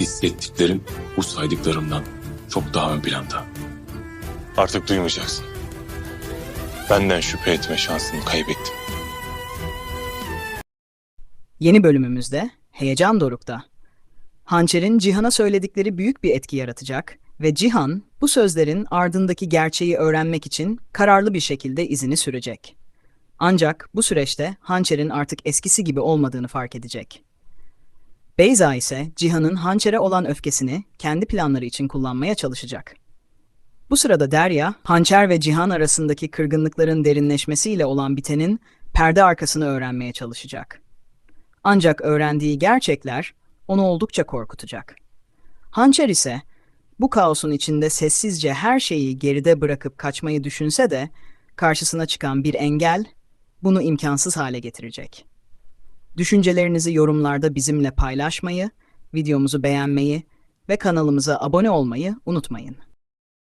hissettiklerim bu saydıklarımdan çok daha ön planda. Artık duymayacaksın. Benden şüphe etme şansını kaybettim. Yeni bölümümüzde heyecan dorukta. Hançer'in Cihan'a söyledikleri büyük bir etki yaratacak ve Cihan bu sözlerin ardındaki gerçeği öğrenmek için kararlı bir şekilde izini sürecek. Ancak bu süreçte Hançer'in artık eskisi gibi olmadığını fark edecek. Beyza ise Cihan'ın Hançer'e olan öfkesini kendi planları için kullanmaya çalışacak. Bu sırada Derya, Hançer ve Cihan arasındaki kırgınlıkların derinleşmesiyle olan bitenin perde arkasını öğrenmeye çalışacak. Ancak öğrendiği gerçekler onu oldukça korkutacak. Hançer ise bu kaosun içinde sessizce her şeyi geride bırakıp kaçmayı düşünse de karşısına çıkan bir engel bunu imkansız hale getirecek. Düşüncelerinizi yorumlarda bizimle paylaşmayı, videomuzu beğenmeyi ve kanalımıza abone olmayı unutmayın.